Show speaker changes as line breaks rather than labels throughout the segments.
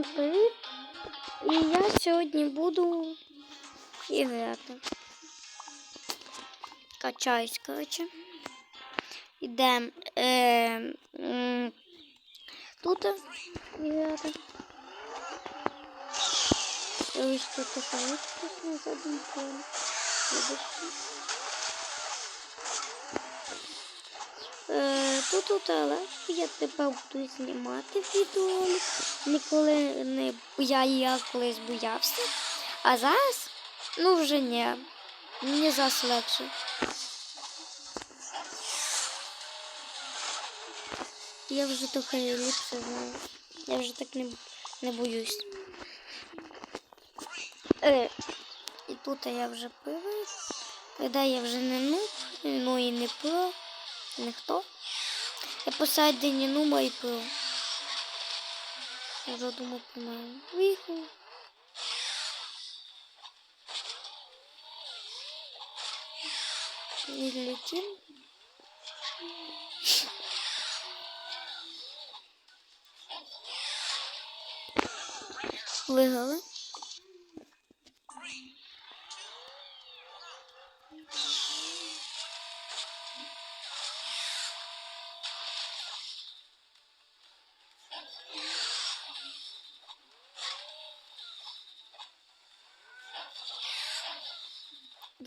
Всім привіт! І я сьогодні буду іграти. Качаюсь, коротше. Ідемо е, м, тут іграти. Ось тут така не задумка. Е, Тут тут але я тепер буду знімати відео. Ніколи не я, я колись боявся. А зараз, ну вже ні. Мені зараз легше. Я вже трохи ліпше знаю. Я вже так не, не боюсь. Е, і тут я вже привик. Тоді я вже не нуб, ну і не про, ніхто. Я посередині нума і. Я задумав про мене. Віху. І летим. Лигали.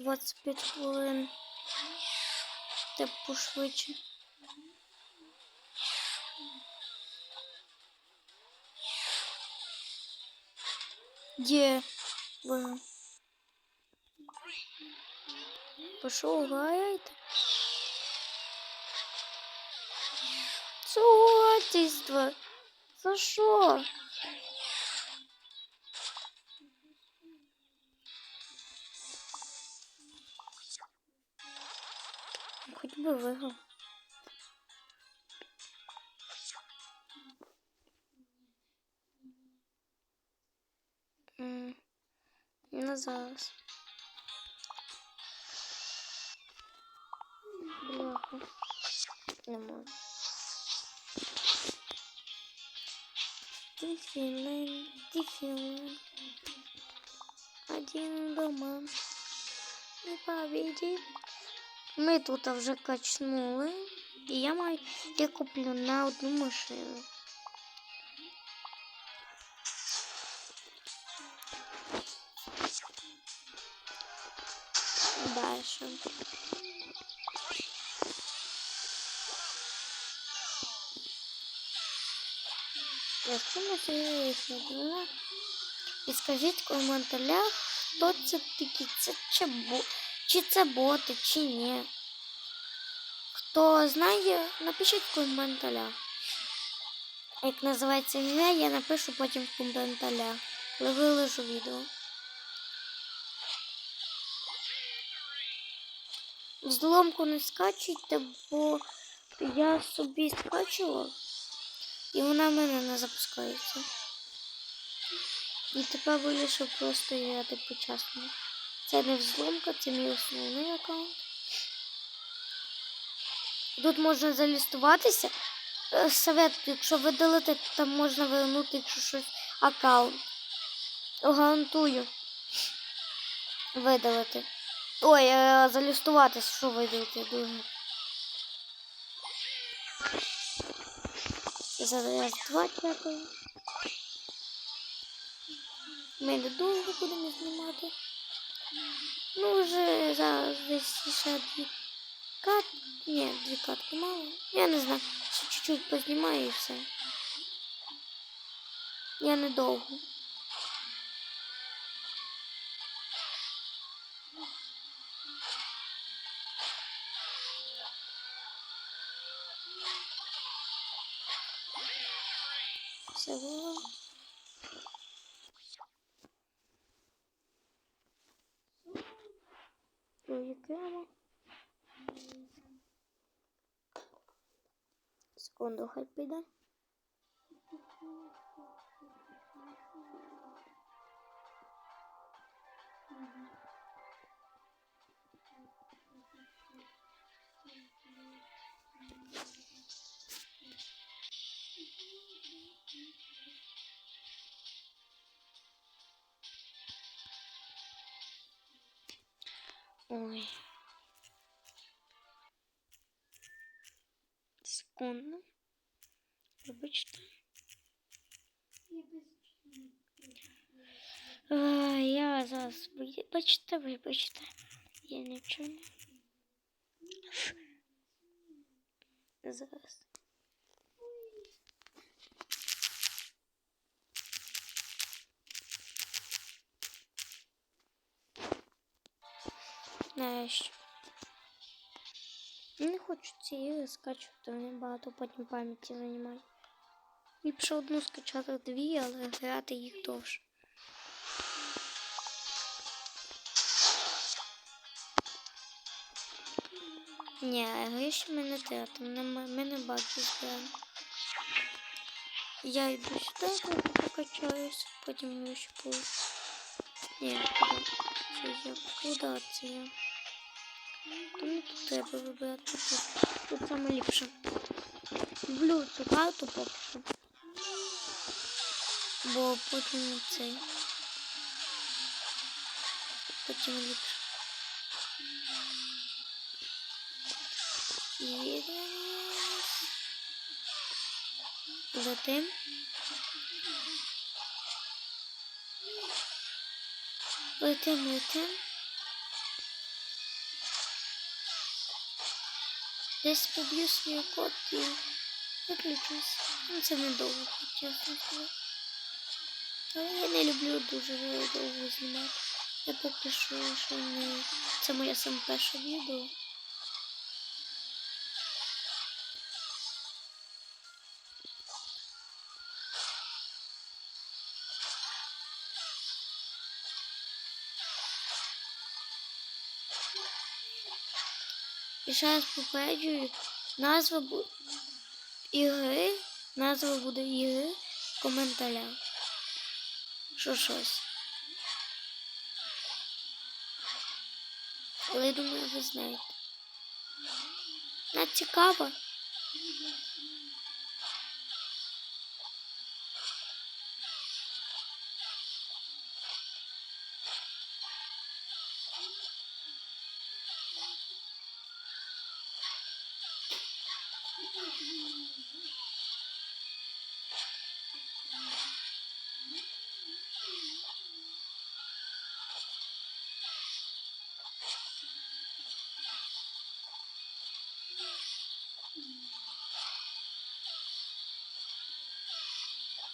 25 хвилин. Те пошвидше. Є. Yeah. Пошел гаяйте. Цуотись два. За что? Vai, vai. Hum. Nas aulas. De filme, de filme. Adiando, mano. E pra de Ми тут вже качнули. І я маю я куплю на одну машину. Дальше. Якщо ми це зробили, і скажіть в коментарях, хто це такі, це чи, бо, чи це боти, чи ні. Хто знає, напишіть в коментарях. Як називається ім'я, я напишу потім в коментарях. Коли виложу відео. Взломку не скачуйте, бо я собі скачував і вона в мене не запускається. І тепер вирішив просто грати по-чесному. Це не взломка, це мій основний аккаунт. Тут можна залістуватися. Е, Совет, якщо видалити, там можна вернути, щось аккаунт. Гарантую. Видалити. Ой, е, залістуватися, що видалити, я. Зараз раз, два чекаю. Ми недовго будемо знімати. Ну, вже зараз десь ще дві кат. Ні, дві катки мало. Я не знаю. Ще чуть-чуть познімаю і все. Я недовго. Все було. gerekiyor ama. Mm-hmm. Секунду. Вибачте. А, я зараз вибачте, вибачте. Я нічого не. Зараз. Нащо? Не хочу ці ігри скачувати, вони багато потім пам'яті займають. Ліпше одну скачати дві, але грати їх довше. Ні, ще ми не тратимо, ми, не збираємо. Я йду сюди, покачаюсь, потім ще. Ні, куди? Це я куди це я? То не тут треба вибирати. Тут, тут саме ліпше. Люблю цю карту поки що. Бо потім цей. Потім ліпше. Затим. Летим, летим. Десь поб'ю свій код і виключусь. Ну, це недовго, чесно сказати. Але я не люблю дуже довго знімати. Я поки що ще не... Це моє саме перше відео. І ще попереджую, назва бу... ігри, назва буде ігри в коментарях. Що щось. Але я думаю, ви знаєте. Вона цікава.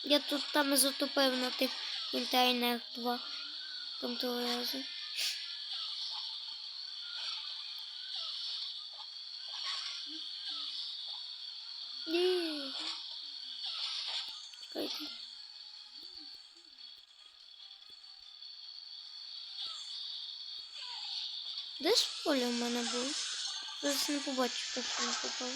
Я тут там затопив на тих контейнерах два там того разу. Ні. Чекайте. Де ж поле в мене було? Зараз не побачу, що не попав.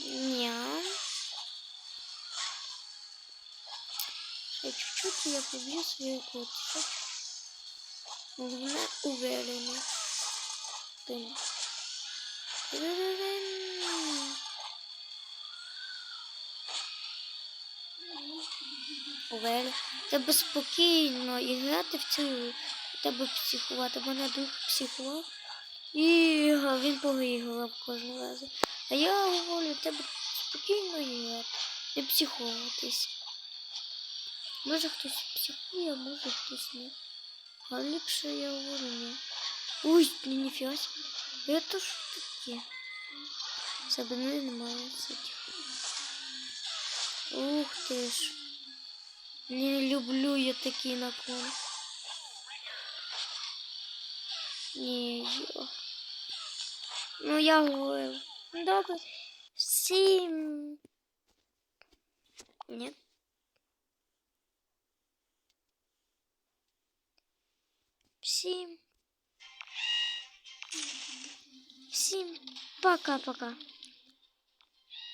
Ні. Ще чуть-чуть я поб'ю свою кот. Ще чуть-чуть. Головне уверенно. Тим. Уверенно. Тебе спокійно і грати в цю. Тебе психувати. Мене друг психував. І він погрігав кожного разу. А я говорю, тебе спокійно грати, не психовуватись. Може хтось психує, а може хтось не. А ліпше я говорю ні. Ой, ну ніфіга. Это що таке? Сабини немає. Ух ти ж. Не люблю я такі наклони. Ні, йо. Ну я говорю. Добре. Всім. Нет. Всім. Всім пока-пока.